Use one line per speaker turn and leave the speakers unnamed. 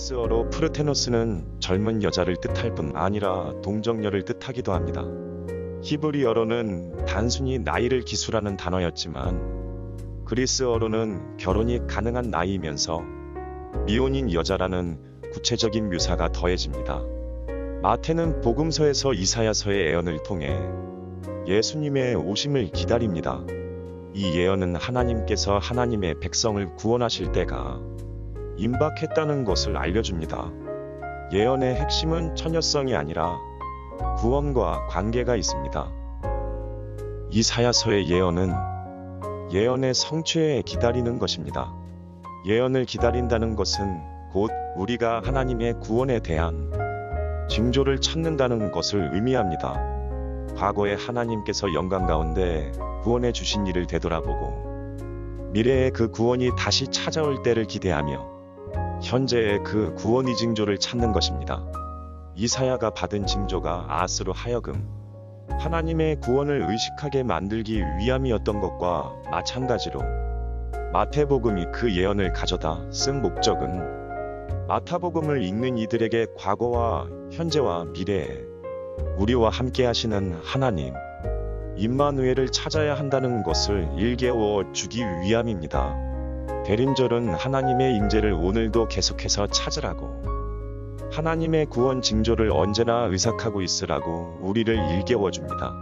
그리스어로 프르테노스는 젊은 여자를 뜻할 뿐 아니라 동정녀를 뜻하기도 합니다. 히브리어로는 단순히 나이를 기술하는 단어였지만 그리스어로는 결혼이 가능한 나이이면서 미혼인 여자라는 구체적인 묘사가 더해집니다. 마태는 복음서에서 이사야서의 예언을 통해 예수님의 오심을 기다립니다. 이 예언은 하나님께서 하나님의 백성을 구원하실 때가 임박했다는 것을 알려줍니다. 예언의 핵심은 처녀성이 아니라 구원과 관계가 있습니다. 이사야서의 예언은 예언의 성취에 기다리는 것입니다. 예언을 기다린다는 것은 곧 우리가 하나님의 구원에 대한 징조를 찾는다는 것을 의미합니다. 과거에 하나님께서 영광 가운데 구원해 주신 일을 되돌아보고 미래에 그 구원이 다시 찾아올 때를 기대하며 현재의 그 구원의 징조를 찾는 것입니다. 이사야가 받은 징조가 아스로 하여금 하나님의 구원을 의식하게 만들기 위함이었던 것과 마찬가지로 마태복음이 그 예언을 가져다 쓴 목적은 마타복음을 읽는 이들에게 과거와 현재와 미래에 우리와 함께 하시는 하나님 임마누엘을 찾아야 한다는 것을 일깨워 주기 위함입니다. 대림절은 하나님의 임재를 오늘도 계속해서 찾으라고 하나님의 구원 징조를 언제나 의식하고 있으라고 우리를 일깨워 줍니다.